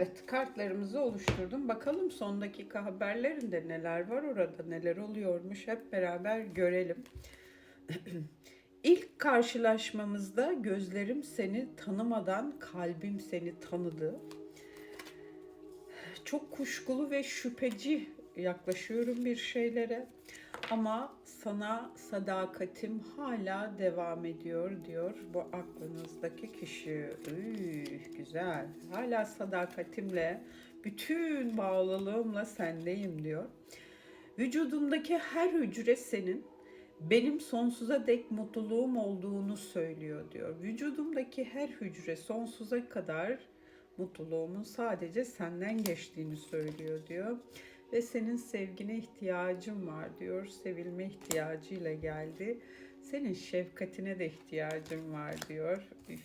Evet kartlarımızı oluşturdum. Bakalım son dakika haberlerinde neler var orada, neler oluyormuş hep beraber görelim. İlk karşılaşmamızda gözlerim seni tanımadan kalbim seni tanıdı. Çok kuşkulu ve şüpheci yaklaşıyorum bir şeylere. Ama sana sadakatim hala devam ediyor diyor bu aklınızdaki kişi. Üy, güzel. Hala sadakatimle, bütün bağlılığımla sendeyim diyor. Vücudumdaki her hücre senin benim sonsuza dek mutluluğum olduğunu söylüyor diyor. Vücudumdaki her hücre sonsuza kadar mutluluğumun sadece senden geçtiğini söylüyor diyor. Ve senin sevgine ihtiyacım var diyor. Sevilme ihtiyacıyla geldi. Senin şefkatine de ihtiyacım var diyor. Üf,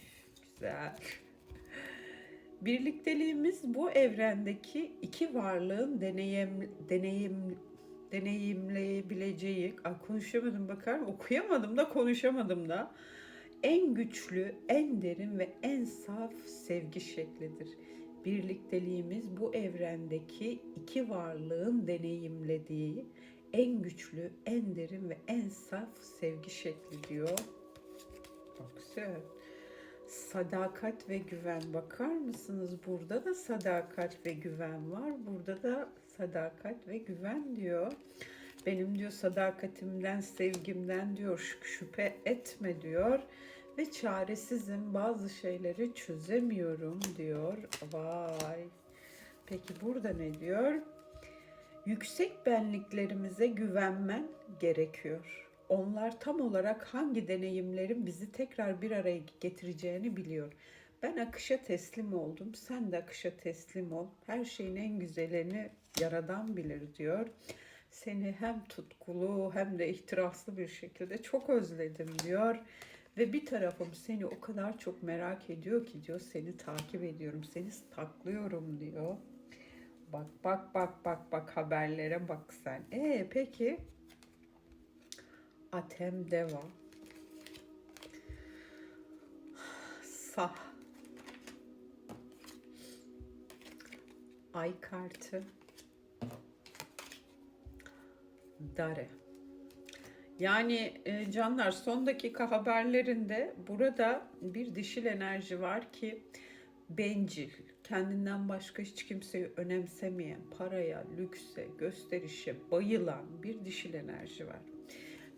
güzel. Birlikteliğimiz bu evrendeki iki varlığın deneyim, deneyim, deneyimleyebileceği, konuşamadım bakar okuyamadım da konuşamadım da en güçlü, en derin ve en saf sevgi şeklidir. Birlikteliğimiz bu evrendeki iki varlığın deneyimlediği en güçlü, en derin ve en saf sevgi şekli diyor. Çok güzel. Sadakat ve güven bakar mısınız? Burada da sadakat ve güven var. Burada da sadakat ve güven diyor. Benim diyor sadakatimden, sevgimden diyor şüphe etme diyor. Ve çaresizim bazı şeyleri çözemiyorum diyor. Vay. Peki burada ne diyor? Yüksek benliklerimize güvenmen gerekiyor. Onlar tam olarak hangi deneyimlerin bizi tekrar bir araya getireceğini biliyor. Ben akışa teslim oldum. Sen de akışa teslim ol. Her şeyin en güzelini yaradan bilir diyor. Seni hem tutkulu hem de ihtiraslı bir şekilde çok özledim diyor. Ve bir tarafım seni o kadar çok merak ediyor ki diyor seni takip ediyorum, seni saklıyorum diyor. Bak bak bak bak bak haberlere bak sen. E peki Atem Deva. Sah. Ay kartı. Dare. Yani e, canlar son dakika haberlerinde burada bir dişil enerji var ki bencil, kendinden başka hiç kimseyi önemsemeyen, paraya, lükse, gösterişe bayılan bir dişil enerji var.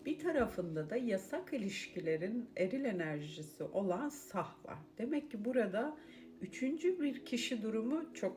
Bir tarafında da yasak ilişkilerin eril enerjisi olan sah. Demek ki burada üçüncü bir kişi durumu çok